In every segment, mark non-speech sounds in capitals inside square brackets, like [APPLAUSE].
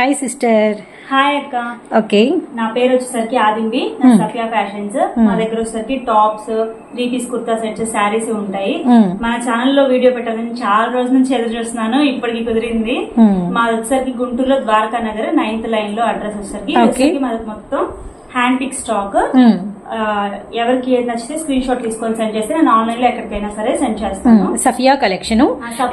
Hi sister hi అక్క. Okay నా పేరు వచ్చేసరికి ఆదింబి. నా సఫియా ఫ్యాషన్స్ మా దగ్గర వచ్చేసరికి tops three piece kurta sets saris ఉంటాయి. Hmm. మన ఛానల్లో వీడియో పెట్టాలని చాలా రోజుల నుంచి ఎదురు చూస్తున్నాను. ఇప్పటికి కుదిరింది. Hmm. మాది వచ్చేసరికి గుంటూరులో ద్వారకా నగర్ నైన్త్ లైన్లో అడ్రస్ వచ్చేసరికి. మాది మొత్తం హ్యాండ్ పిక్ స్టాక్ Hmm. ఎవరికి ఏది నచ్చితే స్క్రీన్ షాట్ తీసుకొని సెండ్ చేస్తే నేను ఆన్లైన్లో ఎక్కడికైనా సరే సెండ్ చేస్తాను. Safiya collection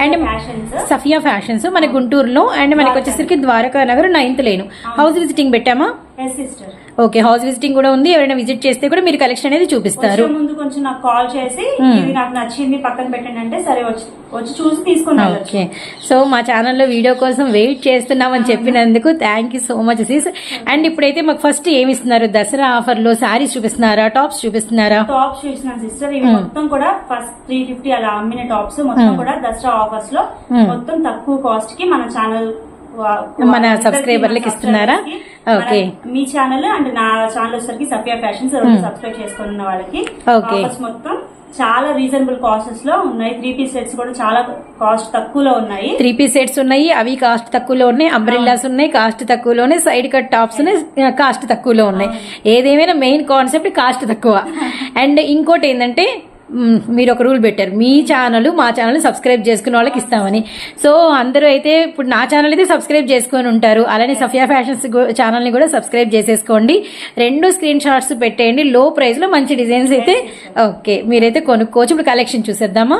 and fashions Safiya fashions మన గుంటూరులో. అండ్ మనకి వచ్చేసరికి Dwaraka Nagar ninth lane house visiting పెట్టామా? Yes sister okay house visiting కూడా ఉంది. ఎవరైనా విజిట్ చేస్తే కూడా మీరు కలెక్షన్ అనేది చూపిస్తారు. ముందు కొంచెం నాకు కాల్ చేసి Hmm. ఇది నాకు నచ్చింది పక్కన పెట్టండి అంటే సరే వచ్చి వచ్చి చూసి తీసుకుని వెళ్ళొచ్చు. ఓకే. సో మా ఛానల్లో వీడియో కోసం వెయిట్ చేస్తున్నామని చెప్పినందుకు thank you so much sis and ఇప్పుడైతే మాకు ఫస్ట్ ఏమి ఇస్తున్నారు? దసరా ఆఫర్లో శారీస్ చూపిస్తున్నారా? టాప్స్ చూపిస్తున్నారా? టాప్స్ చూసిన సిస్టర్ ఇవి మొత్తం కూడా ఫస్ట్ త్రీ ఫిఫ్టీ అలా అమ్మిన టాప్స్ మొత్తం కూడా దసరా ఆఫర్స్లో Hmm. మొత్తం తక్కువ కాస్ట్కి మన ఛానల్ మన సబ్స్క్రైబర్లకి ఇస్తున్నారా? Okay. మీ ఛానల్ అండ్ నా ఛానల్ వచ్చేసరికి సఫియా ఫ్యాషన్స్ సబ్స్క్రైబ్ చేసుకుని ఉన్న వాళ్ళకి. ఆఫర్స్ మొత్తం చాలా రీజనబుల్ కాస్ట్స్లో ఉన్నాయి. త్రీ పీస్ సెట్స్ కూడా చాలా కాస్ట్ తక్కువలో ఉన్నాయి. త్రీ పీస్ సెట్స్ ఉన్నాయి. అవి కాస్ట్ తక్కువలో ఉన్నాయి. అంబ్రెల్లాస్ ఉన్నాయి. కాస్ట్ తక్కువలో ఉన్నాయి. సైడ్ కట్ టాప్స్ ఉన్నాయి. కాస్ట్ తక్కువలో ఉన్నాయి. ఏదేమైనా మెయిన్ కాన్సెప్ట్ కాస్ట్ తక్కువ. [LAUGHS] అండ్ ఇంకోటి ఏంటంటే మీరు ఒక రూల్ పెట్టారు. మీ ఛానల్ మా ఛానల్ సబ్స్క్రైబ్ చేసుకున్న వాళ్ళకి ఇస్తామని. సో అందరూ అయితే ఇప్పుడు నా ఛానల్ అయితే సబ్స్క్రైబ్ చేసుకొని ఉంటారు. అలానే సఫియా ఫ్యాషన్స్ ఛానల్ని కూడా సబ్స్క్రైబ్ చేసేసుకోండి. రెండు స్క్రీన్ షాట్స్ పెట్టేయండి. లో ప్రైస్లో మంచి డిజైన్స్ అయితే ఓకే మీరైతే కొనుక్కోవచ్చు. ఇప్పుడు కలెక్షన్ చూసేద్దామా?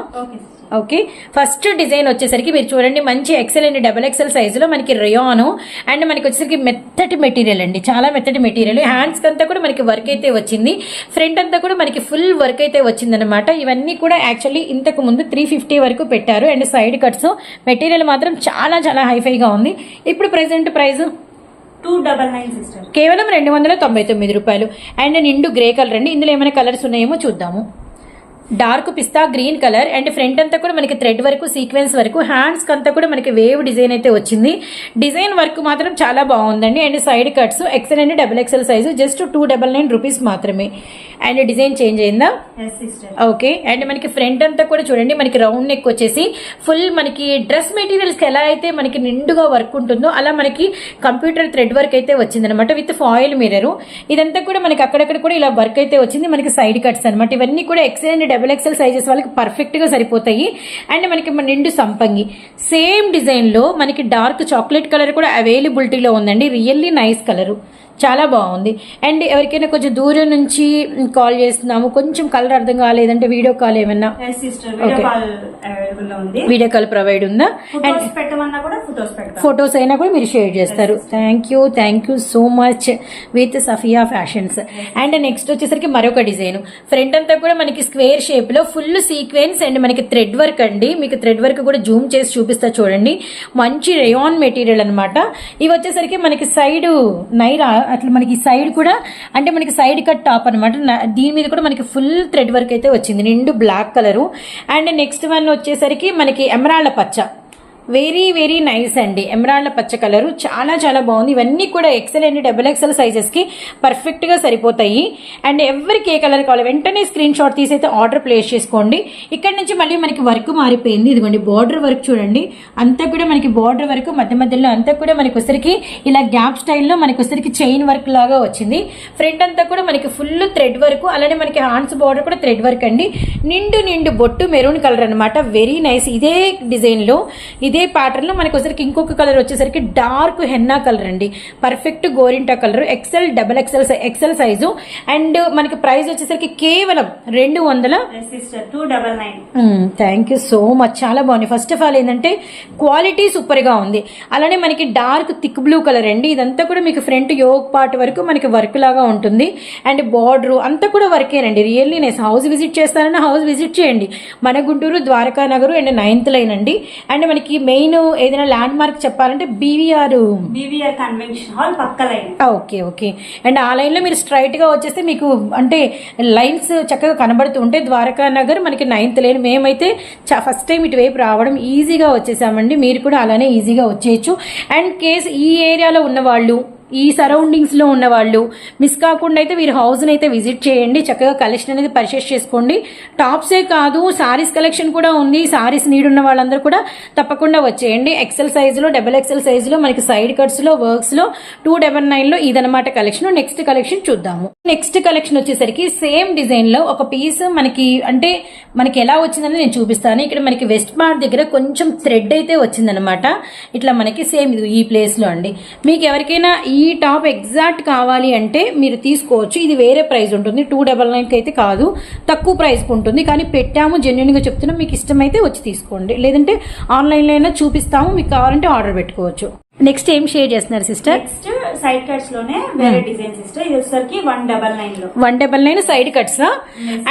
ఓకే ఫస్ట్ డిజైన్ వచ్చేసరికి మీరు చూడండి మంచి ఎక్సెల్ అండ్. డబల్ ఎక్సెల్ సైజులో మనకి రియాను అండ్ మనకి వచ్చేసరికి మెత్తటి మెటీరియల్ అండి. చాలా మెత్తటి మెటీరియల్ హ్యాండ్స్ అంతా కూడా మనకి వర్క్ అయితే వచ్చింది. ఫ్రంట్ అంతా కూడా మనకి ఫుల్ వర్క్ అయితే వచ్చిందనమాట ఇవన్నీ కూడా యాక్చువల్లీ ఇంతకు ముందు త్రీ ఫిఫ్టీ వరకు పెట్టారు. అండ్ సైడ్ కట్స్ మెటీరియల్ మాత్రం చాలా చాలా హైఫైగా ఉంది. ఇప్పుడు present price two double nine sister కేవలం రెండు వందల తొంభై తొమ్మిది రూపాయలు. అండ్ నిండు గ్రే కలర్ అండి. ఇందులో ఏమైనా కలర్స్ ఉన్నాయేమో చూద్దాము. Dark pista green colour and front అంతా కూడా మనకి థ్రెడ్ వరకు సీక్వెన్స్ వరకు హ్యాండ్స్ అంతా కూడా మనకి వేవ్ డిజైన్ అయితే వచ్చింది. డిజైన్ వర్క్ మాత్రం చాలా బాగుందండి. And side cuts XL and double XL size just two double nine rupees మాత్రమే. అండ్ డిజైన్ చేంజ్ అయిందా? ఓకే. అండ్ మనకి ఫ్రంట్ అంతా కూడా చూడండి మనకి రౌండ్ నెక్ వచ్చేసి ఫుల్ మనకి డ్రెస్ మెటీరియల్స్ ఎలా అయితే మనకి నిండుగా వర్క్ ఉంటుందో అలా మనకి కంప్యూటర్ థ్రెడ్ వర్క్ అయితే వచ్చిందనమాట విత్ ఫాయిల్ మిర్రర్. ఇదంతా కూడా మనకి అక్కడక్కడ కూడా ఇలా వర్క్ అయితే వచ్చింది. మనకి సైడ్ కట్స్ అనమాట ఇవన్నీ కూడా XL and double XL sizes వాళ్ళకి పర్ఫెక్ట్గా సరిపోతాయి. అండ్ మనకి మన నిండు సంపంగి. సేమ్ డిజైన్లో మనకి డార్క్ చాక్లెట్ కలర్ కూడా అవైలబిలిటీలో ఉందండి. రియల్లీ నైస్ కలరు చాలా బాగుంది. అండ్ ఎవరికైనా కొంచెం దూరం నుంచి కాల్ చేస్తున్నాము. కొంచెం కలర్ అర్థం కాలేదంటే వీడియో కాల్ ఏమన్నా? వీడియో. కాల్ ప్రొవైడ్ ఉందా. అండ్ ఫొటోస్ అయినా కూడా మీరు షేర్ చేస్తారు. Thank you thank you so much with Safiya fashions and next వచ్చేసరికి మరొక డిజైన్ ఫ్రంట్ అంతా కూడా మనకి స్క్వేర్ షేప్లో ఫుల్ సీక్వెన్స్ అండ్ మనకి థ్రెడ్ వర్క్ అండి. మీకు థ్రెడ్ వర్క్ కూడా జూమ్ చేసి చూపిస్తా చూడండి. మంచి రేయాన్ మెటీరియల్ అన్నమాట. ఇవి వచ్చేసరికి మనకి సైడ్ నైరా అట్లా మనకి సైడ్ కూడా అంటే మనకి సైడ్ కట్ టాప్ అనమాట దీని మీద కూడా మనకి ఫుల్ థ్రెడ్ వర్క్ అయితే వచ్చింది. నిండు black colour and next one వచ్చేసరికి మనకి ఎమరాళ్ళ పచ్చ. వెరీ వెరీ నైస్ అండి. ఎమరాల్డ్ పచ్చ కలరు చాలా చాలా బాగుంది. ఇవన్నీ కూడా ఎక్సెల్ అండ్ డబుల్ ఎక్సెల్ సైజెస్కి పర్ఫెక్ట్గా సరిపోతాయి. అండ్ ఎవరికి ఏ కలర్ కావాలి వెంటనే స్క్రీన్ షాట్ తీసి అయితే ఆర్డర్ ప్లేస్ చేసుకోండి. ఇక్కడ నుంచి మళ్ళీ మనకి వర్క్ మారిపోయింది. ఇదిగోండి బార్డర్ వర్క్ చూడండి. అంతా కూడా మనకి బార్డర్ వర్క్ మధ్య మధ్యలో అంతా కూడా మనకి ఒకసారికి ఇలా గ్యాప్ స్టైల్లో మనకి ఒకసారికి చైన్ వర్క్ లాగా వచ్చింది. ఫ్రంట్ అంతా కూడా మనకి ఫుల్ థ్రెడ్ వర్క్ అలానే మనకి హ్యాండ్స్ బార్డర్ కూడా థ్రెడ్ వర్క్ అండి. నిండు నిండు బొట్టు మెరూన్ కలర్ అనమాట వెరీ నైస్ ఇదే డిజైన్లో ఇదే ప్యాటర్న్లో మనకి వచ్చరికి ఇంకొక కలర్ వచ్చేసరికి డార్క్ హెన్నా కలర్ అండి. Perfect గోరింటా colour. XL double XL XL size and మనకి ప్రైస్ వచ్చేసరికి కేవలం రెండు వందల nine thank you so much చాలా బాగుంది. ఫస్ట్ ఆఫ్ ఆల్ ఏంటంటే క్వాలిటీ సూపర్గా ఉంది. అలానే మనకి డార్క్ థిక్ బ్లూ కలర్ అండి. ఇదంతా కూడా మీకు ఫ్రంట్ యోగ్ పార్ట్ వరకు మనకి వర్క్ లాగా ఉంటుంది. అండ్ బార్డర్ అంతా కూడా వర్కేనండి రియల్లీ నైస్ హౌస్ విజిట్ చేస్తానని హౌస్ విజిట్ చేయండి. మన Guntur Dwaraka Nagar and ninth line అండి. అండ్ మనకి మెయిన్ ఏదైనా ల్యాండ్ మార్క్ చెప్పాలంటే బీవీఆర్ బీవీఆర్ కన్వెన్షన్ హాల్ పక్క లైన్. ఓకే ఓకే అండ్ ఆ లైన్లో మీరు స్ట్రైట్గా వచ్చేస్తే మీకు అంటే లైన్స్ చక్కగా కనబడుతూ ఉంటే ద్వారకా నగర్ మనకి నైన్త్ లైన్. మేమైతే ఫస్ట్ టైం ఇటువైపు రావడం ఈజీగా వచ్చేసామండి. మీరు కూడా అలానే ఈజీగా వచ్చేయచ్చు. అండ్ కేస్ ఈ ఏరియాలో ఉన్న వాళ్ళు ఈ సరౌండింగ్స్లో ఉన్న వాళ్ళు మిస్ కాకుండా అయితే వీరి హౌస్ని అయితే విజిట్ చేయండి. చక్కగా కలెక్షన్ అనేది పర్చేస్ చేసుకోండి. టాప్సే కాదు సారీస్ కలెక్షన్ కూడా ఉంది. సారీస్ నీడ్ ఉన్న వాళ్ళందరూ కూడా తప్పకుండా వచ్చేయండి. ఎక్సెల్ సైజులో డబల్ ఎక్సెల్ సైజులో మనకి సైడ్ కట్స్లో వర్క్స్లో టూ డబల్ నైన్లో ఇదనమాట కలెక్షన్ నెక్స్ట్ కలెక్షన్ చూద్దాము. నెక్స్ట్ కలెక్షన్ వచ్చేసరికి సేమ్ డిజైన్లో ఒక పీస్ మనకి అంటే మనకి ఎలా వచ్చిందని నేను చూపిస్తాను. ఇక్కడ మనకి వెస్ట్ మార్ట్ దగ్గర కొంచెం థ్రెడ్ అయితే వచ్చిందనమాట ఇట్లా మనకి సేమ్ ఈ ప్లేస్లో అండి. మీకు ఎవరికైనా ఈ టాప్ ఎగ్జాక్ట్ కావాలి అంటే మీరు తీసుకోవచ్చు. ఇది వేరే ప్రైస్ ఉంటుంది. టూ డబల్ నైన్కి అయితే కాదు. తక్కువ ప్రైస్ ఉంటుంది. కానీ పెట్టాము జెన్యున్గా చెప్తున్నాం మీకు ఇష్టమైతే వచ్చి తీసుకోండి. లేదంటే ఆన్లైన్లో అయినా చూపిస్తాము. మీకు కావాలంటే ఆర్డర్ పెట్టుకోవచ్చు. నెక్స్ట్ ఏం షేర్ చేస్తున్నారు సిస్టర్ నెక్స్ట్ సైడ్ కట్స్లోనే వేరే డిజైన్ సిస్టర్ ఇది వచ్చేసరికి వన్ డబల్ నైన్లో. One double nine side cuts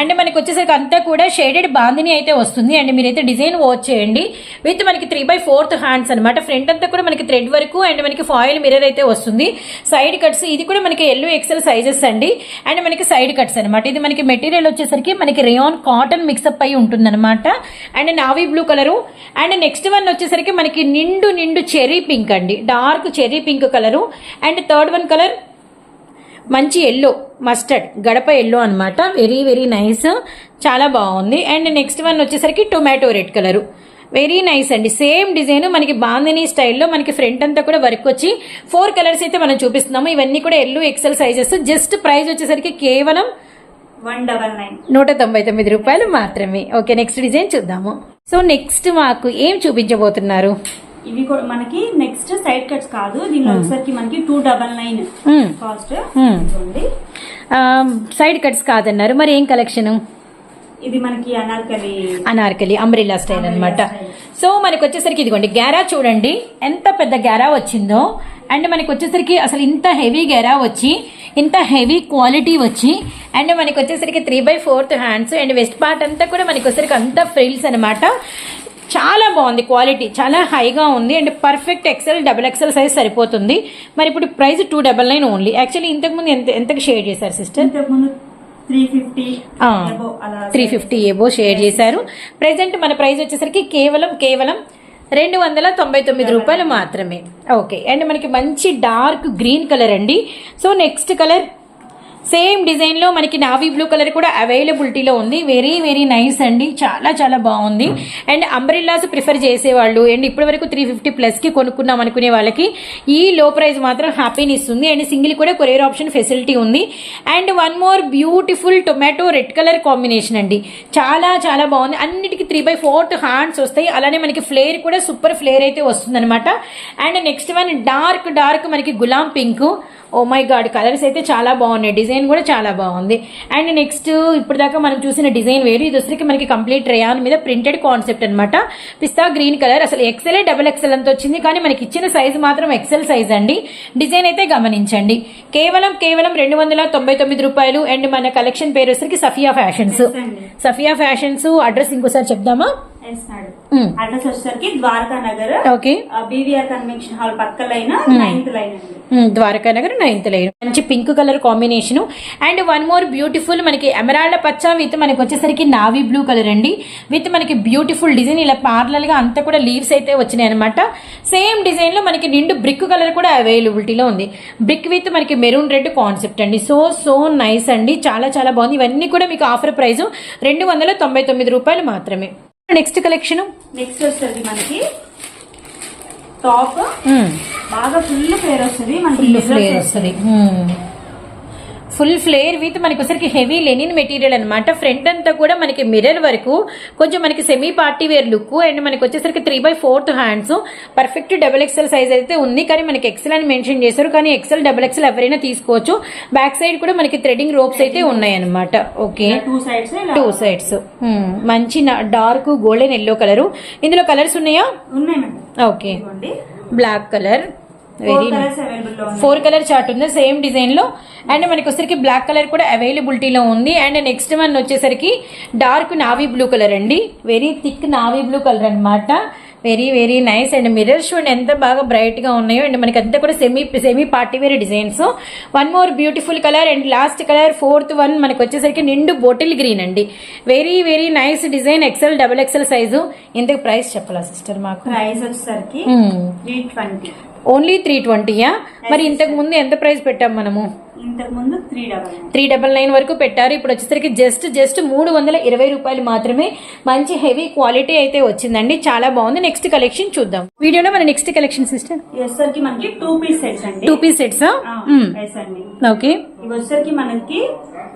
and మనకి వచ్చేసరికి అంతా కూడా షేడెడ్ బాందిని అయితే వస్తుంది. అండ్ మీరైతే డిజైన్ వాచ్ చేయండి. విత్ మనకి త్రీ బై ఫోర్త్ హ్యాండ్స్ అనమాట ఫ్రంట్ అంతా కూడా మనకి థ్రెడ్ వరకు అండ్ మనకి ఫాయిల్ మిర్రర్ అయితే వస్తుంది. సైడ్ కట్స్ ఇది కూడా మనకి ఎల్లో ఎక్సెల్ సైజెస్ అండి. అండ్ మనకి సైడ్ కట్స్ అనమాట ఇది మనకి మెటీరియల్ వచ్చేసరికి మనకి రేయాన్ కాటన్ మిక్సప్ అయి ఉంటుంది అనమాట and navy blue colour and next one వచ్చేసరికి మనకి నిండు నిండు చెర్రీ పింక్ అండి. Dark cherry pink colour and third one colour మంచి ఎల్లో మస్టర్డ్ గడప ఎల్లో అన్నమాట. వెరీ వెరీ నైస్ చాలా బాగుంది. అండ్ నెక్స్ట్ వన్ వచ్చేసరికి tomato red colour. Very nice అండి. సేమ్ డిజైన్ మనకి బాందిని స్టైల్లో మనకి ఫ్రంట్ అంతా కూడా వర్క్ వచ్చి ఫోర్ కలర్స్ అయితే మనం చూపిస్తున్నాము. ఇవన్నీ కూడా yellow XL sizes just price వచ్చేసరికి కేవలం వన్ డబల్ నైన్. నూట తొంభై తొమ్మిది రూపాయలు మాత్రమే. ఓకే నెక్స్ట్ డిజైన్ చూద్దాము. సో నెక్స్ట్ మాకు ఏం చూపించబోతున్నారు? ఇవి కూడా మనకి నెక్స్ట్ సైడ్ కట్స్ కాదు. దీనిలో వచ్చేసరికి మనకి two double nine Hmm. Cost Hmm. Side cuts కాదన్నారు. మరి ఏం కలెక్షన్ ఇది మనకి అనార్కలి. అనార్కలి అంబ్రిల్లా స్టైల్ అన్నమాట. సో మనకి వచ్చేసరికి ఇదిగోండి గ్యారా చూడండి. ఎంత పెద్ద గ్యారా వచ్చిందో. అండ్ మనకి వచ్చేసరికి అసలు ఇంత హెవీ గ్యారా వచ్చి ఇంత హెవీ క్వాలిటీ వచ్చి అండ్ మనకి వచ్చేసరికి three by fourth hands and waist part అంతా కూడా మనకి వచ్చేసరికి అంతా ఫ్రిల్స్ అనమాట చాలా బాగుంది క్వాలిటీ చాలా హైగా ఉంది and perfect XL double XL size సరిపోతుంది. మరి ఇప్పుడు price two double nine only. Actually ఇంతకుముందు ఎంత ఎంతకు షేర్ చేశారు sister? Three fifty above share చేశారు. ప్రెసెంట్ మన ప్రైస్ వచ్చేసరికి కేవలం కేవలం రెండు వందల తొంభై తొమ్మిది రూపాయలు మాత్రమే. ఓకే అండ్ మనకి మంచి డార్క్ గ్రీన్ కలర్ అండి. సో నెక్స్ట్ కలర్ సేమ్ డిజైన్లో మనకి నావీ బ్లూ కలర్ కూడా అవైలబిలిటీలో ఉంది. వెరీ వెరీ నైస్ అండి. చాలా చాలా బాగుంది. అండ్ అంబ్రిల్లాస్ ప్రిఫర్ చేసేవాళ్ళు. అండ్ ఇప్పటి వరకు త్రీ ఫిఫ్టీ ప్లస్కి కొనుక్కున్నాం అనుకునే వాళ్ళకి ఈ లో ప్రైస్ మాత్రం హ్యాపీని ఇస్తుంది అండ్ సింగిల్ కూడా కొరియర్ ఆప్షన్ ఫెసిలిటీ ఉంది. And one more beautiful tomato red colour combination అండి. చాలా చాలా బాగుంది. అన్నిటి త్రీ బై ఫోర్త్ హ్యాండ్స్ వస్తాయి. అలానే మనకి ఫ్లేర్ కూడా సూపర్ ఫ్లేర్ అయితే వస్తుంది అనమాట and next one dark dark మనకి గులాం pink oh my God colours అయితే చాలా బాగున్నాయి. డిజైన్ కూడా చాలా బాగుంది. అండ్ నెక్స్ట్ ఇప్పుడు దాకా మనం చూసిన డిజైన్ వేరు. ఇది వచ్చరికి మనకి కంప్లీట్ రేయాన్ మీద ప్రింటెడ్ కాన్సెప్ట్ అనమాట పిస్తా గ్రీన్ కలర్ అసలు ఎక్సెల్ డబుల్ ఎక్సెల్ అంత వచ్చింది. కానీ మనకి ఇచ్చిన సైజ్ మాత్రం ఎక్సెల్ సైజ్ అండి. డిజైన్ అయితే గమనించండి. కేవలం కేవలం రెండు వందల తొంభై తొమ్మిది రూపాయలు. అండ్ మన కలెక్షన్ పేరు వచ్చరికి Safiya fashions. Safiya fashions address ఇంకోసారి చేద్దామా అడ్రస్ వచ్చేసరికి Dwaraka Nagar okay. BVR convention hall పక్క line ninth line Dwaraka Nagar ninth line. మంచి pink colour combination. And one more beautiful మనకి ఎమరాల్డ్ పచ్చ విత్ మనకి వచ్చేసరికి నావీ బ్లూ కలర్ అండి. విత్ మనకి బ్యూటిఫుల్ డిజైన్ ఇలా పార్లల్గా అంతా కూడా లీవ్స్ అయితే వచ్చినాయి అనమాట సేమ్ డిజైన్లో మనకి నిండు బ్రిక్ కలర్ కూడా అవైలబిలిటీలో ఉంది. బ్రిక్ విత్ మనకి మెరూన్ రెడ్ కాన్సెప్ట్ అండి. సో సో నైస్ అండి. చాలా చాలా బాగుంది. ఇవన్నీ కూడా మీకు ఆఫర్ ప్రైస్ రెండు వందల తొంభై తొమ్మిది రూపాయలు మాత్రమే. నెక్స్ట్ కలెక్షన్ నెక్స్ట్ వచ్చేసరికి మనకి. టాప్ బాగా ఫుల్ ఫ్లేర్ వస్తుంది. మనకి ఫ్లేర్. వస్తుంది. ఫుల్ ఫ్లేర్ విత్ మనకి ఒకసారికి హెవీ లెనిన్ మెటీరియల్ అనమాట ఫ్రంట్ అంతా కూడా మనకి మిర్రర్ వరకు కొంచెం మనకి semi party wear look and మనకి వచ్చేసరికి three by fourth hands perfect double XL size అయితే ఉంది. కానీ మనకి ఎక్సెల్ అని మెన్షన్ చేశారు. కానీ ఎక్సెల్ డబుల్ ఎక్సెల్ ఎవరైనా తీసుకోవచ్చు. బ్యాక్ సైడ్ కూడా మనకి థ్రెడింగ్ రోప్స్ అయితే ఉన్నాయి అనమాట okay two sides two sides మంచి డార్క్ గోల్డెన్ ఎల్లో కలర్ ఇందులో కలర్స్ ఉన్నాయా? Okay black colour very four colour chart ఉంది సేమ్ డిజైన్లో. అండ్ మనకి వచ్చేసరికి బ్లాక్ కలర్ కూడా అవైలబిలిటీలో ఉంది. అండ్ నెక్స్ట్ వన్ వచ్చేసరికి డార్క్ నావీ బ్లూ కలర్ అండి. Very thick navy blue colour అన్నమాట. Very very nice and mirrors చూడండి ఎంత బాగా బ్రైట్గా ఉన్నాయో. అండ్ మనకి అంతా కూడా semi semi party wear designs one more beautiful colour and last colour fourth one మనకి వచ్చేసరికి నిండు బోటిల్ గ్రీన్ అండి. Very very nice design XL double XL size ఇంతకు ప్రైస్ చెప్పాలా సిస్టర్ మాకు? ప్రైస్ వచ్చేసరికి ఓన్లీ త్రీ ట్వంటీయా? మరి ఇంతకు ముందు ఎంత ప్రైస్ పెట్టాం మనము? ఇంతకు ముందు three double nine. Three double nine వరకు పెట్టారు. ఇప్పుడు వచ్చేసరికి జస్ట్ జస్ట్ మూడు వందల ఇరవై రూపాయలు మాత్రమే మంచి హెవీ క్వాలిటీ అయితే వచ్చిందండి. చాలా బాగుంది. నెక్స్ట్ కలెక్షన్ చూద్దాం. వీడియోలో మన నెక్స్ట్ కలెక్షన్ సిస్టర్? ఇది వచ్చేసరికి మనకి టూ పీస్ సెట్స్ అండి. టూ పీస్ సెట్సా ఓకే. ఇవి వచ్చేసరికి మనకి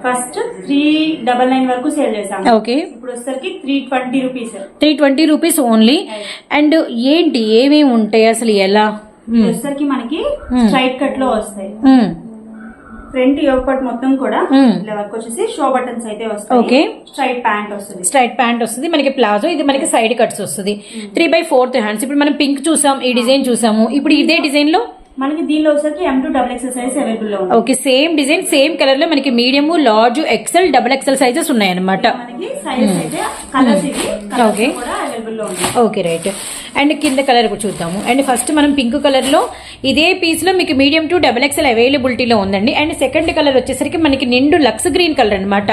ఫస్ట్ త్రీ డబల్ నైన్ వరకు సేల్ చేసాం ఓకే. ఇప్పుడు వచ్చేసరికి three twenty rupees. Three twenty rupees only. And ఏంటి? ఏమేమి ఉంటాయి అసలు? ఎలా? వచ్చేసరికి మనకి స్ట్రైట్ కట్లో వస్తాయి. మ్మ్. ఫ్రంట్ యోగ పట్ మొత్తం కూడా. ఇలా వర్క్ వచ్చేసి షో బటన్స్ అయితే వస్తాయి. స్ట్రైట్ ప్యాంట్ వస్తుంది. స్ట్రైట్ ప్యాంట్ వస్తుంది. మనకి ప్లాజో ఇది మనకి సైడ్ కట్స్ వస్తుంది. Three by fourth hands. ఇప్పుడు మనం పింక్ చూసాం ఈ డిజైన్ చూసాము. ఇప్పుడు ఇదే డిజైన్లో మనకి దీనిలో వచ్చేసరికి M to double XL size అవైలబుల్లో ఓకే సేమ్ డిజైన్ సేమ్ కలర్లో మనకి medium large XL double XL sizes ఉన్నాయి అనమాట మనకి సైజెస్ అయితే కలర్స్ ఇవి ఓకే రైట్ అండ్ కింద కలర్ కూడా చూద్దాము. అండ్ ఫస్ట్ మనం పింక్ కలర్లో ఇదే పీస్లో మీకు మీడియం టు డబల్ ఎక్స్ఎల్ అవైలబిలిటీలో ఉందండి. అండ్ సెకండ్ కలర్ వచ్చేసరికి మనకి నిండు లక్స్ గ్రీన్ కలర్ అన్నమాట.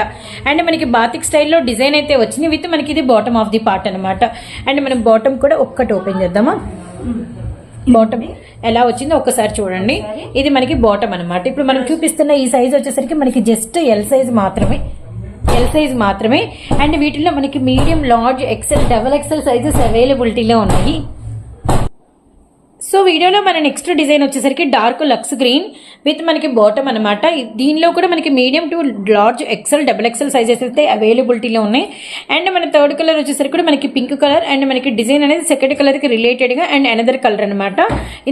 అండ్ మనకి బాతిక్ స్టైల్లో డిజైన్ అయితే వచ్చింది. విత్ మనకి ఇది బాటమ్ ఆఫ్ ది పార్ట్ అన్నమాట. అండ్ మనం బాటమ్ కూడా ఒక్కటి ఓపెన్ చేద్దామా? బాటమ్ ఎలా వచ్చిందో ఒక్కసారి చూడండి. ఇది మనకి బాటమ్ అన్నమాట. ఇప్పుడు మనం చూపిస్తున్న ఈ సైజ్ వచ్చేసరికి మనకి జస్ట్ ఎల్ సైజ్ మాత్రమే. ఎల్ సైజ్ మాత్రమే. అండ్ వీటిలో మనకి medium large XL double XL sizes అవైలబిలిటీలో ఉన్నాయి. సో వీడియోలో మన నెక్స్ట్ డిజైన్ వచ్చేసరికి డార్క్ లక్స్ గ్రీన్ విత్ మనకి బాటమ్ అనమాట దీనిలో కూడా మనకి medium to large XL double XL sizes అయితే అవైలబిలిటీలో ఉన్నాయి. అండ్ మన థర్డ్ కలర్ వచ్చేసరికి కూడా మనకి పింక్ కలర్ అండ్ మనకి డిజైన్ అనేది సెకండ్ కలర్కి రిలేటెడ్గా అండ్ అనదర్ కలర్ అనమాట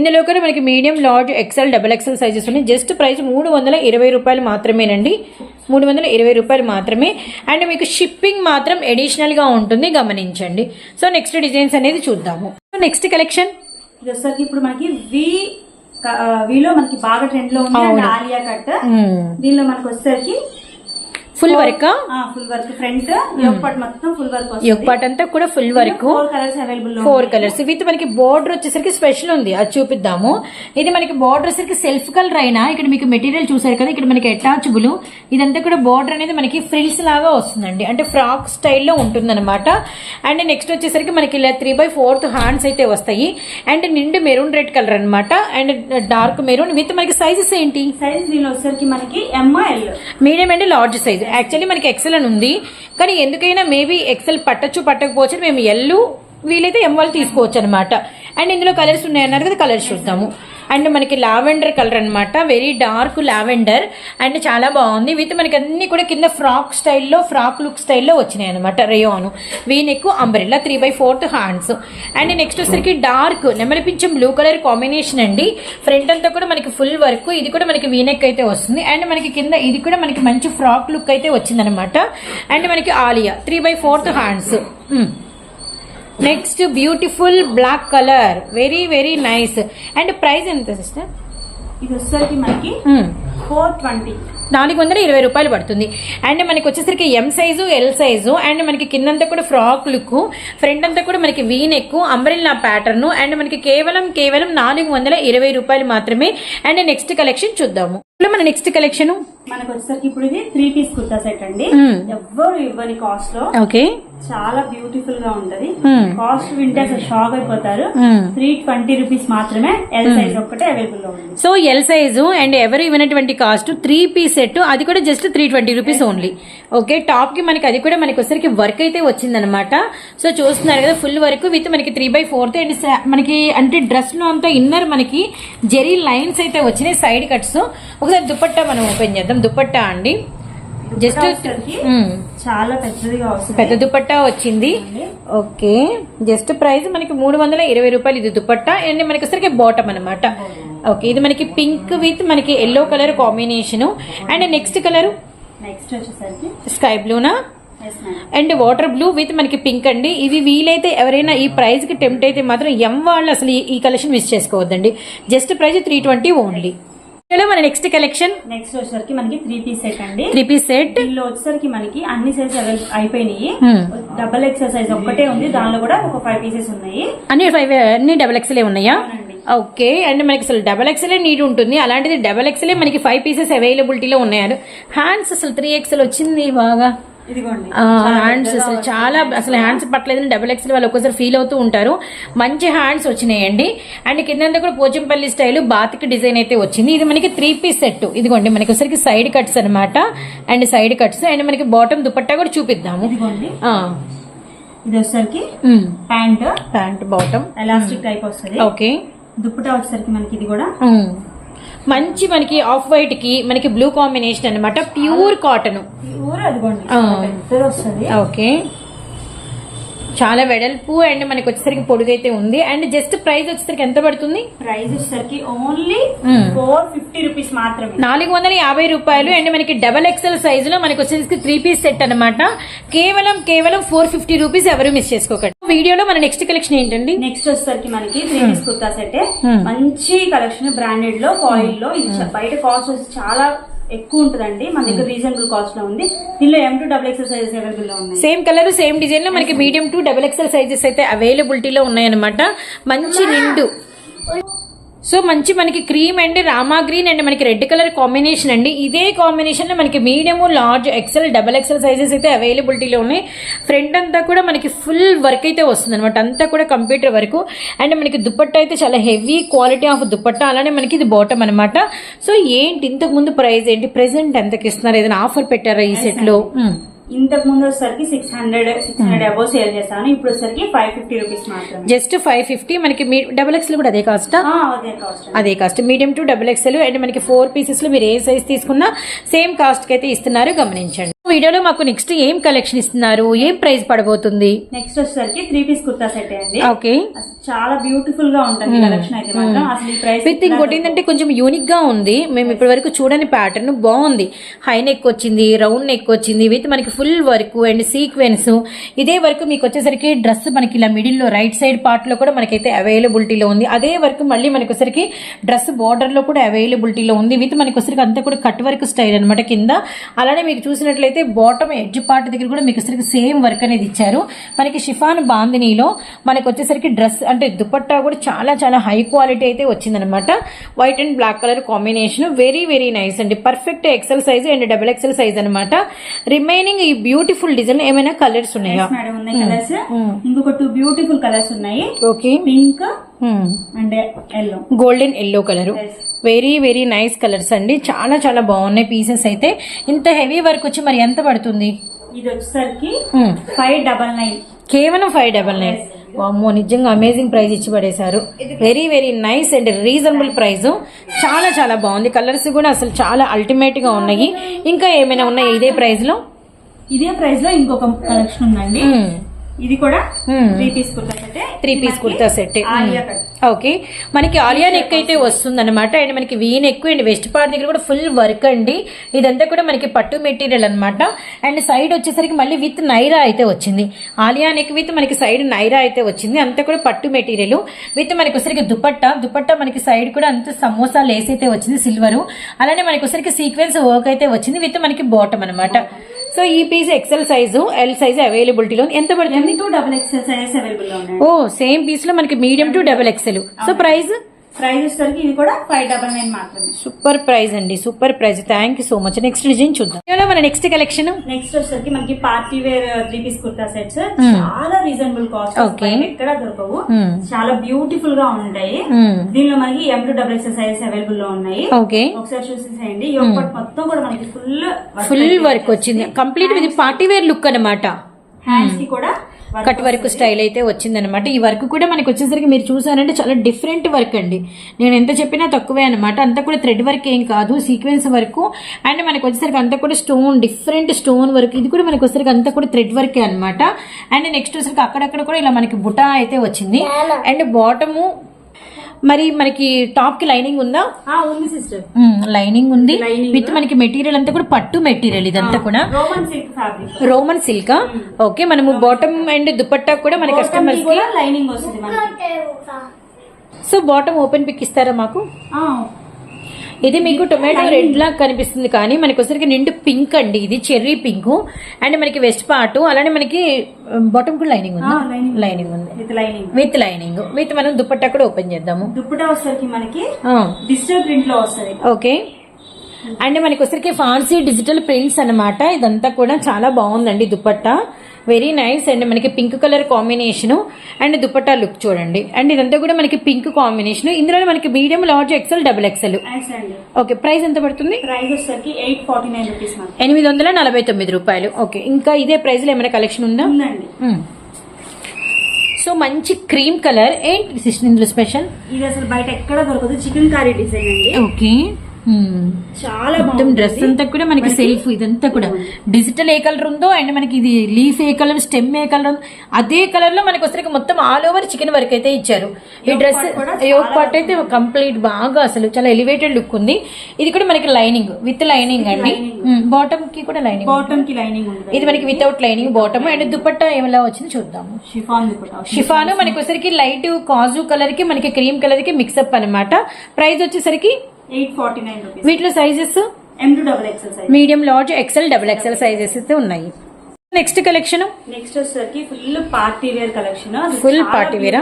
ఇందులో కూడా మనకి medium large XL double XL sizes ఉన్నాయి. జస్ట్ ప్రైస్ మూడు వందల ఇరవై రూపాయలు మాత్రమేనండి. మూడు వందల ఇరవై రూపాయలు మాత్రమే. అండ్ మీకు షిప్పింగ్ మాత్రం అడిషనల్గా ఉంటుంది గమనించండి. సో నెక్స్ట్ డిజైన్స్ అనేది చూద్దాము. నెక్స్ట్ కలెక్షన్ ఇది వచ్చేసరికి ఇప్పుడు మనకి వి విలో మనకి బాగా ట్రెండ్లో ఉంది. ఆలియా కట్ దీనిలో మనకి వచ్చేసరికి full work full work front part మొత్తం ఫుల్ వర్క్ యొక్క పార్ట్ అంతా కూడా full work four colours available four colours with మనకి బోర్డర్ వచ్చేసరికి స్పెషల్ ఉంది. అది చూపిద్దాము. ఇది మనకి బోర్డర్ వచ్చేసరికి సెల్ఫ్ కలర్ అయినా ఇక్కడ మీకు మెటీరియల్ చూసారు కదా ఇక్కడ మనకి అటాచబుల్ ఇదంతా కూడా బోర్డర్ అనేది మనకి ఫ్రిల్స్ లాగా వస్తుందండి. అంటే ఫ్రాక్ స్టైల్లో ఉంటుందన్నమాట. అండ్ నెక్స్ట్ వచ్చేసరికి మనకి ఇలా త్రీ బై ఫోర్త్ హ్యాండ్స్ అయితే వస్తాయి. అండ్ నిండు మెరూన్ రెడ్ కలర్ అన్నమాట. అండ్ డార్క్ మెరూన్ విత్ మనకి సైజెస్ ఏంటి? సైజ్ దీనిలో వచ్చేసరికి మనకి MIL medium and large size actually మనకి ఎక్సెల్ అని ఉంది. కానీ ఎందుకైనా మేబీ ఎక్సెల్ పట్టచ్చు పట్టకపోవచ్చు మేము ఎల్లు వీలైతే ఎం వాళ్ళు తీసుకోవచ్చు అనమాట అండ్ ఇందులో కలర్స్ ఉన్నాయన్నారు కదా కలర్స్ చూద్దాము. అండ్ మనకి లావెండర్ కలర్ అనమాట వెరీ డార్క్ లావెండర్ అండ్ చాలా బాగుంది. విత్ మనకి అన్ని కూడా కింద ఫ్రాక్ స్టైల్లో ఫ్రాక్ లుక్ స్టైల్లో వచ్చినాయి అనమాట rayon V neck umbrella three by fourth hands and next వచ్చేసరికి డార్క్ నెమలిపించం బ్లూ కలర్ కాంబినేషన్ అండి. ఫ్రంట్ అంతా కూడా మనకి ఫుల్ వర్క్ ఇది కూడా మనకి వీనెక్ అయితే వస్తుంది. అండ్ మనకి కింద ఇది కూడా మనకి మంచి ఫ్రాక్ లుక్ అయితే వచ్చిందనమాట అండ్ మనకి Alia three by fourth hands next beautiful black colour very very nice and price ఎంత సిస్టర్ ఇది వచ్చేసరికి మనకి ఫోర్ ట్వంటీ నాలుగు వందల ఇరవై రూపాయలు పడుతుంది. అండ్ మనకి వచ్చేసరికి M size L size and మనకి కిందంతా కూడా ఫ్రాక్ లుక్. ఫ్రంట్ అంతా కూడా మనకి V neck umbrella pattern and మనకి కేవలం కేవలం నాలుగు వందల ఇరవై రూపాయలు మాత్రమే. అండ్ నెక్స్ట్ కలెక్షన్ చూద్దాము. ఇప్పుడు మన నెక్స్ట్ కలెక్షన్ మనకు వచ్చేసరికి ఇప్పుడు ఇది త్రీ పీస్ కుర్తా సెట్ అండి. మ్మ్. ఎవ్వరు ఇవ్వని కాస్ట్లో. ఓకే చాలా బ్యూటిఫుల్గా ఉంటది. కాస్ట్ వింటే అసలు షాక్ అయిపోతారు. త్రీ ట్వంటీ రూపీస్ మాత్రమే ఎల్ సైజ్ ఒక్కటే అవైలబుల్లో ఉంది. సో ఎల్ సైజు అండ్ ఎవరు ఇవ్వనటువంటి కాస్ట్ త్రీ పీస్ సెట్ అది కూడా just three twenty rupees only okay టాప్కి మనకి అది కూడా మనకి వచ్చరికి వర్క్ అయితే వచ్చిందనమాట సో చూస్తున్నారు కదా ఫుల్ వర్క్ విత్ మనకి త్రీ బై ఫోర్త్ అండ్ మనకి అంటే డ్రెస్లో అంతా ఇన్నర్ మనకి జెరీ లైన్స్ అయితే వచ్చినాయి సైడ్ కట్స్ ఒకసారి దుపట్టా మనం ఓపెన్ చేద్దాం. దుపట్టా అండి. జస్ట్ వచ్చేసరికి చాలా పెద్దదిగా పెద్ద దుపట్టా వచ్చింది. ఓకే జస్ట్ ప్రైస్ మనకి మూడు వందల ఇరవై రూపాయలు ఇది దుపట్టా అండ్ మనకి వచ్చరికి బాటమ్ అనమాట ఓకే ఇది మనకి పింక్ విత్ మనకి yellow colour combination and next colour next వచ్చేసరికి స్కై బ్లూనా అండ్ వాటర్ బ్లూ విత్ మనకి పింక్ అండి. ఇవి వీలైతే ఎవరైనా ఈ ప్రైస్కి టెంప్ట్ అయితే మాత్రం ఎం వాళ్ళు అసలు ఈ- ఈ కలెక్షన్ మిస్ చేసుకోవద్దండి. Just price three twenty only మన నెక్స్ట్ కలెక్షన్ నెక్స్ట్ వచ్చేసరికి మనకి త్రీ పీస్ సెట్ అండి. త్రీ పీస్ సెట్ దీనిలో వచ్చేసరికి మనకి అన్ని సైజ్ అయిపోయినాయి. డబల్ ఎక్సెల్ సైజ్ ఒక్కటే ఉంది. దానిలో కూడా ఒక ఫైవ్ పీసెస్ ఉన్నాయి. అన్ని ఫైవ్ అన్ని డబల్ ఎక్స్ఎల్ ఉన్నాయా? ఓకే అండ్ మనకి అసలు డబల్ ఎక్స్ఎల్ నీట్ ఉంటుంది. అలాంటిది డబల్ ఎక్స్ఎల్ మనకి ఫైవ్ పీసెస్ అవైలబిలిటీలో ఉన్నాయి హ్యాండ్స్ అసలు త్రీ ఎక్స్ఎల్ వచ్చింది బాగా. హ్యాండ్స్ అసలు చాలా అసలు హ్యాండ్స్ పట్టలేదని డబుల్ ఎక్స్ఎల్ వాళ్ళు ఒక్కోసారి ఫీల్ అవుతూ ఉంటారు. మంచి హ్యాండ్స్ వచ్చినాయండి. అండ్ కింద కూడా పోచంపల్లి స్టైల్ బాతిక్ డిజైన్ అయితే వచ్చింది. ఇది మనకి త్రీ పీస్ సెట్ ఇదిగోండి మనకి ఒకసారికి సైడ్ కట్స్ అన్నమాట. అండ్ సైడ్ కట్స్ అండ్ మనకి బాటమ్ దుపట్టా కూడా చూపిద్దాము. ఇదిగోండి. ఇది వచ్చేసరికి pant. Pant bottom elastic type వస్తుంది. ఓకే దుప్పటా వచ్చేసరికి మనకి ఇది కూడా. మంచి మనకి ఆఫ్ వైట్కి మనకి బ్లూ కాంబినేషన్ అన్నమాట ప్యూర్ కాటన్. ఓకే. చాలా వెడల్పు అండ్ మనకి వచ్చేసరికి పొడుగైతే ఉంది. అండ్ జస్ట్ ప్రైస్ వచ్చేసరికి ఎంత పడుతుంది? ప్రైస్ వచ్చేసరికి ఓన్లీ. ఫోర్ ఫిఫ్టీ రూపీస్ మాత్రమే. నాలుగు వందల యాభై రూపాయలు అండ్ మనకి డబల్ ఎక్సెల్ సైజ్లో మనకి వచ్చేసరికి త్రీ పీస్ సెట్ అన్నమాట. కేవలం కేవలం ఫోర్ ఫిఫ్టీ రూపీస్ ఎవరు మిస్ చేసుకోకండి. వీడియోలో మన నెక్స్ట్ కలెక్షన్ ఏంటండి? నెక్స్ట్ వచ్చేసరికి మనకి three piece kurta set Hmm. మంచి కలెక్షన్ బ్రాండెడ్లో ఫాయిల్లో. ఇది చ- బయట కాస్ట్ వచ్చి చాలా ఎక్కువ ఉంటుందండి. మన దగ్గర రీజనబుల్ కాస్ట్లో ఉంది. దీనిలో M to double XL sizes అవైలబుల్లో ఉన్నాయి. సేమ్ కలర్ సేమ్ డిజైన్లో మనకి medium to double XL sizes అయితే అవైలబిలిటీలో ఉన్నాయన్నమాట. మంచి నిండు. సో మంచి మనకి cream and Rama green and మనకి రెడ్ కలర్ కాంబినేషన్ అండి. ఇదే కాంబినేషన్లో మనకి medium large XL double XL sizes అయితే అవైలబిలిటీలో ఉన్నాయి. ఫ్రంట్ అంతా కూడా మనకి ఫుల్ వర్క్ అయితే వస్తుంది అనమాట అంతా కూడా కంప్యూటర్ వరకు అండ్ మనకి దుపట్టా అయితే చాలా హెవీ క్వాలిటీ ఆఫ్ దుపట్టా అలానే మనకి ఇది బాటమ్ అనమాట సో ఏంటి ఇంతకు ముందు ప్రైస్ ఏంటి? ప్రెసెంట్ ఎంతకి ఇస్తున్నారు ఏదైనా ఆఫర్ పెట్టారా ఈ సెట్లో? మ్మ్. ఇంతకు ముందు వచ్చేసరికి six hundred six hundred above sale చేస్తాను. ఇప్పుడు వచ్చేసరికి ఫైవ్ ఫిఫ్టీ రూపీస్ మాత్రమే. జస్ట్ ఫైవ్ ఫిఫ్టీ మనకి డబుల్ ఎక్స్ఎల్ కూడా అదే కాస్టా అదే కాస్ట్ అదే cost medium to double XL and మనకి ఫోర్ పీసెస్లో మీరు ఏ సైజ్ తీసుకున్నా సేమ్ కాస్ట్కి అయితే ఇస్తున్నారు. గమనించండి. వీడియోలో మాకు నెక్స్ట్ ఏం కలెక్షన్ ఇస్తున్నారు? ఏం ప్రైస్ పడబోతుంది? నెక్స్ట్ వచ్చేసరికి త్రీ పీస్ కుర్తా సెట్ అండి. ఓకే చాలా బ్యూటిఫుల్గా ఉంటుంది కలెక్షన్ అయితే మాత్రం. అసలు ఈ ప్రైస్ విత్ ఇంకోటి ఏంటంటే కొంచెం యూనిక్గా ఉంది. మేము ఇప్పటి వరకు చూడని ప్యాటర్న్ బాగుంది. హై నెక్ వచ్చింది రౌండ్ నెక్ వచ్చింది. విత్ మనకి ఫుల్ వర్క్ అండ్ సీక్వెన్స్ ఇదే వరకు మీకు వచ్చేసరికి డ్రెస్ మనకి ఇలా మిడిల్లో రైట్ సైడ్ పార్ట్లో కూడా మనకైతే అవైలబిలిటీలో ఉంది. అదే వరకు మళ్ళీ మనకి వచ్చరికి డ్రెస్ బార్డర్లో కూడా అవైలబిలిటీలో ఉంది. విత్ మనకి వచ్చరికి అంతా కూడా కట్ వర్క్ స్టైల్ అనమాట కింద. అలానే మీకు చూసినట్లయితే బాటమ్ ఎడ్జ్ పార్ట్ దగ్గర కూడా మీకు వచ్చరికి సేమ్ వర్క్ అనేది ఇచ్చారు. మనకి షిఫాన్ బాందినీలో మనకి వచ్చేసరికి డ్రెస్ అంటే దుపట్టా కూడా చాలా చాలా హై క్వాలిటీ అయితే వచ్చిందనమాట white and black colour combination very very nice అండి. Perfect XL size and double XL size అనమాట రిమైనింగ్ ఈ బ్యూటిఫుల్ డిజైన్ ఏమైనా కలర్స్ ఉన్నాయా? ఇంకొక టూ బ్యూటిఫుల్ కలర్స్ ఉన్నాయి. Okay pink and yellow golden yellow colour very very nice colours అండి. చాలా చాలా బాగున్నాయి పీసెస్ అయితే. ఇంత హెవీ వర్క్ వచ్చి మరి ఎంత పడుతుంది? ఇది వచ్చేసరికి. ఫైవ్ డబల్ నైన్ కేవలం ఫైవ్ డబల్ నైన్ వామ్మో నిజంగా అమేజింగ్ ప్రైస్ ఇచ్చి పడేశారు. Very very nice and reasonable price చాలా చాలా బాగుంది. కలర్స్ కూడా అసలు చాలా అల్టిమేట్గా ఉన్నాయి. ఇంకా ఏమైనా ఉన్నాయి ఇదే ప్రైస్లో? ఇదే ప్రైస్లో ఇంకొక కలెక్షన్ ఉందండి. Hmm. ఇది కూడా Hmm. Three piece kurta. Set three piece kurta set cut. Okay మనకి ఆలియా నెక్ అయితే వస్తుంది అనమాట అండ్ మనకి V neck and waist part దగ్గర కూడా ఫుల్ వర్క్ అండి. ఇదంతా కూడా మనకి పట్టు మెటీరియల్ అన్నమాట. అండ్ సైడ్ వచ్చేసరికి మళ్ళీ విత్ నైరా అయితే వచ్చింది. ఆలియా నెక్ విత్ మనకి సైడ్ నైరా అయితే వచ్చింది. అంతా కూడా పట్టు మెటీరియల్ విత్ మనకి వచ్చరికి దుపట్టా. దుపట్టా మనకి సైడ్ కూడా అంత సమోసా లేస్ అయితే వచ్చింది సిల్వర్ అలానే మనకి వచ్చరికి సీక్వెన్స్ వర్క్ అయితే వచ్చింది. విత్ మనకి బాటమ్ అనమాట సో ఈ piece XL size L size అవైలబిలిటీలో ఎంత పడుతుంది? ఓ సేమ్ పీస్లో మనకి medium to double XL so price price వచ్చేసరికి ఇది కూడా ఫైవ్ డబల్ నైన్ మాత్రమే. సూపర్ ప్రైజ్ అండి super prize. Thank you so much next design చూద్దాం. మన నెక్స్ట్ కలెక్షన్ నెక్స్ట్ వచ్చేసరికి మనకి party wear three piece kurta sets Hmm. చాలా రీజనబుల్ కాస్ట్. ఎక్కడ దొరకవు. Hmm. చాలా బ్యూటిఫుల్గా ఉంటాయి. దీనిలో మనకి M to double XL sizes అవైలబుల్లో ఉన్నాయి. ఓకే ఒకసారి చూసేసేయండి. మొత్తం కూడా మనకి ఫుల్ ఫుల్ వర్క్ వచ్చింది. కంప్లీట్ ఇది పార్టీ వేర్ లుక్ అనమాట హ్యాండ్స్కి కూడా కట్ వర్క్ స్టైల్ అయితే వచ్చిందనమాట ఈ వర్క్ కూడా మనకి వచ్చేసరికి మీరు చూసారంటే చాలా డిఫరెంట్ వర్క్ అండి. నేను ఎంత చెప్పినా తక్కువే అనమాట అంతా కూడా థ్రెడ్ వర్క్ ఏం కాదు సీక్వెన్స్ వర్క్ అండ్ మనకి వచ్చేసరికి అంతా కూడా స్టోన్ డిఫరెంట్ స్టోన్ వర్క్ ఇది కూడా మనకి వచ్చేసరికి అంతా కూడా థ్రెడ్ వర్కే అనమాట అండ్ నెక్స్ట్ వచ్చేసరికి అక్కడక్కడ కూడా ఇలా మనకి బుటా అయితే వచ్చింది. అండ్ బాటము మరి మనకి టాప్కి లైనింగ్ ఉందా? ఉంది సిస్టర్ లైనింగ్ ఉంది. విత్ మనకి మెటీరియల్ అంతా కూడా పట్టు మెటీరియల్ ఇదంతా కూడా. Roman silk fabric Roman silk okay మనము బాటమ్ అండ్ దుపట్టా కూడా మన కస్టమర్స్కి లైనింగ్ వస్తుంది మనకి. సో బాటమ్ ఓపెన్ పిక్ ఇస్తారా మాకు? ఇది మీకు టొమాటో రెడ్ లా కనిపిస్తుంది కానీ మనకి వచ్చరికి నిండు పింక్ అండి. ఇది చెర్రీ పింక్. అండ్ మనకి వెస్ట్ పార్ట్. అలానే మనకి బాటమ్ కూడా లైనింగ్ ఉంది. లైనింగ్ ఉంది. విత్ లైనింగ్ విత్ మనం దుపట్టా కూడా ఓపెన్ చేద్దాము. మనకి డిజిటల్ ప్రింట్లో వస్తుంది. ఓకే అండ్ మనకి వచ్చరికి ఫాన్సీ డిజిటల్ ప్రింట్స్ అన్నమాట. ఇదంతా కూడా చాలా బాగుందండి దుపట్టా వెరీ నైస్ అండ్ మనకి pink colour combination and dupatta look చూడండి. అండ్ ఇదంతా కూడా మనకి పింక్ కాంబినేషన్. ఇందులో మనకి medium large XL double XL okay price ఎంత పడుతుంది? ఎనిమిది వందల నలభై తొమ్మిది రూపాయలు. ఓకే ఇంకా ఇదే ప్రైస్లో ఏమైనా కలెక్షన్ ఉందా. సో మంచి క్రీమ్ కలర్. ఏంటి ఇందులో స్పెషల్ ఇది అసలు బయట ఎక్కడ దొరకదు. చికెన్ కర్రీ డిజైన్ అండి. ఓకే. చాలా మొత్తం డ్రెస్ అంతా కూడా మనకి సెల్ఫ్ ఇదంతా కూడా. డిజిటల్ ఏ కలర్ ఉందో అండ్ మనకి ఇది లీఫ్ ఏ కలర్ స్టెమ్ ఏ కలర్ అదే కలర్లో మనకి వచ్చరికి మొత్తం ఆల్ ఓవర్ చికెన్ వర్క్ అయితే ఇచ్చారు. ఈ డ్రెస్ యోగ్ పార్ట్ అయితే కంప్లీట్ బాగా అసలు చాలా ఎలివేటెడ్ లుక్ ఉంది. ఇది కూడా మనకి లైనింగ్ విత్ లైనింగ్ అండి. బాటమ్కి కూడా లైనింగ్ బాటమ్కి లైనింగ్ ఇది మనకి without lining bottom and dupatta ఏమైనా వచ్చింది చూద్దాము. షిఫాన్ మనకి వచ్చరికి లైట్ కాజు కలర్కి మనకి క్రీమ్ కలర్కి మిక్సప్ అన్నమాట. ప్రైస్ వచ్చేసరికి ఎయిట్ ఫార్టీ నైన్ రూపీస్. వీటిలో sizes M to double XL size medium large XL double XL sizes అయితే ఉన్నాయి. నెక్స్ట్ కలెక్షన్ నెక్స్ట్ వచ్చేసరికి full party wear collection full party వేరా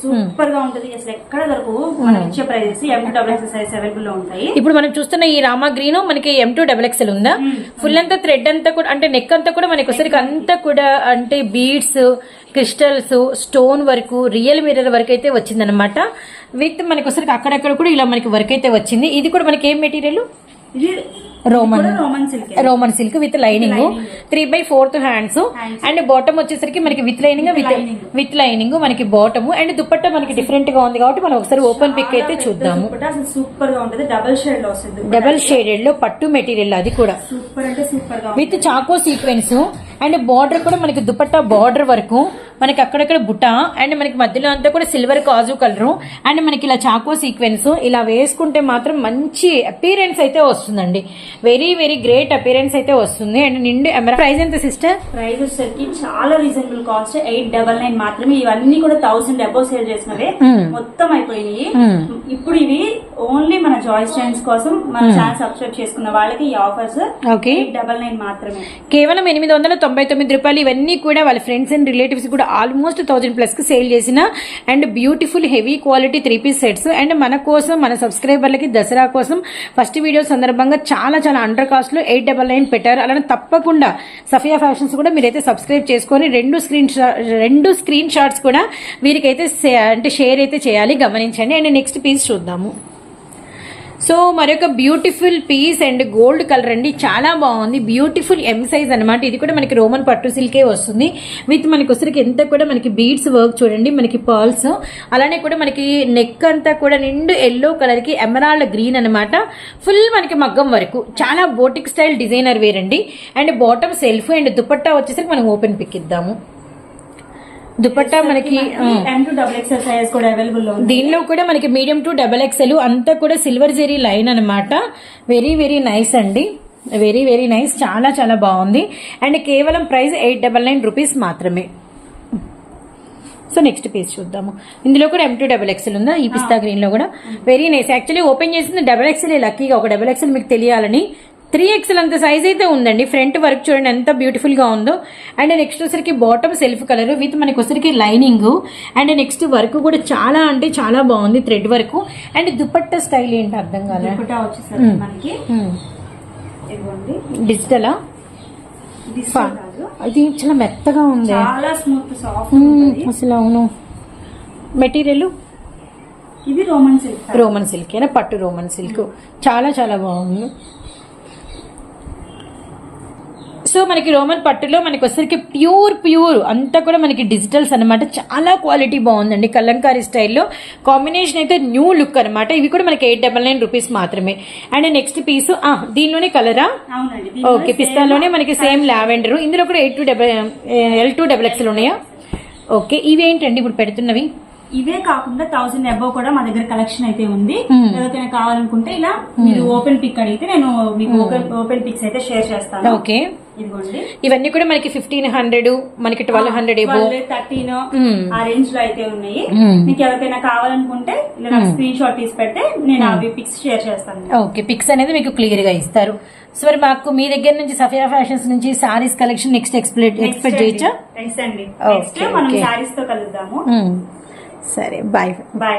సూపర్గా ఉంటది. అసలు ఎక్కడ దొరకవు. మనం ఇచ్చే prizes M to double XL size అవైలబుల్లో ఉంటాయి. ఇప్పుడు మనం చూస్తున్న ఈ రామా గ్రీన్ మనకి ఎం టూ డబుల్ ఎక్సెల్ ఉందా? ఫుల్ అంతా థ్రెడ్ అంతా కూడా అంటే నెక్ అంతా కూడా మనకి వచ్చరికి అంతా. కూడా అంటే బీడ్స్ క్రిస్టల్స్ స్టోన్ వరకు రియల్ మిర్రర్ వరకు అయితే వచ్చిందనమాట విత్ మనకి వచ్చరికి అక్కడక్కడ కూడా ఇలా మనకి వర్క్ అయితే వచ్చింది. ఇది కూడా మనకి ఏం material Roman Roman silk Roman silk with lining three by fourth hands and bottom వచ్చేసరికి మనకి with lining with with lining మనకి బాటమ్ అండ్ దుపట్టా మనకి డిఫరెంట్గా ఉంది కాబట్టి మనం ఒకసారి ఓపెన్ పిక్ అయితే చూద్దాము. సూపర్గా ఉంటది. డబుల్ షేడ్లో డబల్ షేడెడ్లో పట్టు మెటీరియల్ అది కూడా. సూపర్ అంటే సూపర్గా విత్ చాకో సీక్వెన్స్ అండ్ బార్డర్ కూడా మనకి దుపట్టా బార్డర్ వరకు మనకి అక్కడక్కడ బుట్ట అండ్ మనకి మధ్యలో అంతా కూడా సిల్వర్ కాజు కలర్ అండ్ మనకి ఇలా చాకో సీక్వెన్స్ ఇలా వేసుకుంటే మాత్రం మంచి అపీరెన్స్ అయితే వస్తుందండి. వెరీ వెరీ గ్రేట్ అపీరెన్స్ అయితే వస్తుంది. అండ్ నిండు ఎమరా ప్రైస్ ఎంత సిస్టర్ ప్రైస్ వచ్చేసరికి చాలా reasonable cost eight double nine మాత్రమే. ఇవన్నీ కూడా థౌసండ్ అబౌవ్ సేల్ చేసినవే. మొత్తం అయిపోయినాయి. ఇప్పుడు ఇవి ఓన్లీ మన జాయిస్ స్టాండ్స్ కోసం మన ఛానల్ సబ్స్క్రైబ్ చేసుకున్న వాళ్ళకి ఈ ఆఫర్స్ ఎయిట్ డబల్ నైన్ మాత్రమే. కేవలం ఎనిమిది వందల తొంభై తొమ్మిది రూపాయలు ఇవన్నీ కూడా వాళ్ళ ఫ్రెండ్స్ అండ్ రిలేటివ్స్ కూడా ఆల్మోస్ట్ థౌసండ్ ప్లస్కి సేల్ చేసిన and beautiful heavy quality three piece sets and మన కోసం మన సబ్స్క్రైబర్లకి దసరా కోసం ఫస్ట్ వీడియో సందర్భంగా చాలా చాలా అండర్ కాస్ట్లో ఎయిట్ డబల్ నైన్ పెట్టారు. అలానే తప్పకుండా సఫియా ఫ్యాషన్స్ కూడా మీరైతే సబ్స్క్రైబ్ చేసుకొని రెండు స్క్రీన్ రెండు స్క్రీన్ షాట్స్ కూడా వీరికైతే అంటే షేర్ అయితే చేయాలి. గమనించండి. అండ్ నెక్స్ట్ పీస్ చూద్దాము. సో మరొక beautiful piece and gold colour అండి. చాలా బాగుంది. బ్యూటిఫుల్ ఎం సైజ్ అనమాట ఇది కూడా మనకి రోమన్ పట్టు సిల్కే వస్తుంది. విత్ మనకి వచ్చరికి ఎంత కూడా మనకి బీడ్స్ వర్క్ చూడండి. మనకి పర్ల్స్ అలానే కూడా మనకి నెక్ అంతా కూడా నిండు ఎల్లో కలర్కి ఎమరాల్డ్ గ్రీన్ అనమాట ఫుల్ మనకి మగ్గం వరకు. చాలా బోటిక్ స్టైల్ డిజైనర్ వేర్ అండి and bottom self and dupatta వచ్చేసరికి మనం ఓపెన్ పిక్ ఇద్దాము. దుపట్టా మనకి దీనిలో కూడా మనకి మీడియం టు డబల్ ఎక్స్ఎల్ అంతా కూడా సిల్వర్ జెరీ లైన్ అన్నమాట. వెరీ వెరీ నైస్ అండి. వెరీ వెరీ నైస్ చాలా చాలా బాగుంది. అండ్ కేవలం price eight double nine rupees మాత్రమే. సో నెక్స్ట్ పీస్ చూద్దాము. ఇందులో కూడా ఎం టూ డబల్ ఎక్స్ఎల్ ఉందా? ఈ పిస్తా గ్రీన్లో కూడా. వెరీ నైస్ యాక్చువల్లీ ఓపెన్ చేసింది డబల్ ఎక్స్ఎల్ లక్కీగా ఒక డబల్ ఎక్స్ఎల్ మీకు తెలియాలని త్రీ ఎక్స్ఎల్ అంత సైజ్ అయితే ఉందండి. ఫ్రంట్ వర్క్ చూడండి ఎంత బ్యూటిఫుల్గా ఉందో. అండ్ నెక్స్ట్ వచ్చరికి బాటమ్ సెల్ఫ్ కలర్ విత్ మనకి వచ్చరికి లైనింగ్ అండ్ నెక్స్ట్ వర్క్ కూడా చాలా అంటే చాలా బాగుంది thread work and dupatta style ఏంటి అర్థం వచ్చేసరికి మనకి ఇదిగోండి. డిజిటలా కాదు. ఇది చాలా మెత్తగా ఉంది. ఉంటుంది. అసలు అవును. మెటీరియల్ ఇది రోమన్ సిల్క్ రోమన్ సిల్క్ అయినా పట్టు రోమన్ సిల్క్ చాలా చాలా బాగుంది. సో మనకి రోమన్ పట్టులో మనకి వచ్చరికి ప్యూర్ ప్యూర్ అంతా కూడా మనకి డిజిటల్స్ అన్నమాట. చాలా క్వాలిటీ బాగుందండి కలంకారీ స్టైల్లో. కాంబినేషన్ అయితే న్యూ లుక్ అన్నమాట. ఇవి కూడా మనకి ఎయిట్ డబల్ నైన్ రూపీస్ మాత్రమే. అండ్ నెక్స్ట్ పీస్ దీనిలోనే కలరా? ఓకే పిస్తాలోనే మనకి సేమ్ లావెండర్. ఇందులో కూడా eight two double L two double XL ఉన్నాయా? ఓకే ఇవి ఏంటండి ఇప్పుడు పెడుతున్నవి? ఇవే కాకుండా థౌసండ్ అబౌవ్ కూడా మా దగ్గర కలెక్షన్ అయితే ఉంది. Hmm. ఎవరికైనా కావాలనుకుంటే ఇలా మీరు ఓపెన్ పిక్ అడిగితే నేను మీకు ఓపెన్ ఓపెన్ పిక్స్ అయితే షేర్ చేస్తాను. ఓకే ఇదిగోండి. ఇవన్నీ కూడా మనకి ఫిఫ్టీన్ హండ్రెడ్ మనకి ట్వెల్వ్ హండ్రెడ్ థర్టీన్ Hmm. ఆ రేంజ్లో అయితే ఉన్నాయి. Hmm. మీకు ఎవరికైనా కావాలనుకుంటే ఇలా నాకు స్క్రీన్ షాట్ తీసి పెడితే నేను అవి పిక్స్ షేర్ చేస్తాను. ఓకే పిక్స్ అనేది మీకు క్లియర్గా ఇస్తారు. సో మరి మాకు మీ దగ్గర నుంచి సఫియా ఫ్యాషన్స్ నుంచి సారీస్ కలెక్షన్ నెక్స్ట్ ఎక్స్పెక్ట్ చేయొచ్చా? థ్యాంక్స్ అండి. నెక్స్ట్ మనం. శారీస్తో కలుద్దాము. సరే బాయ్. బాయ్.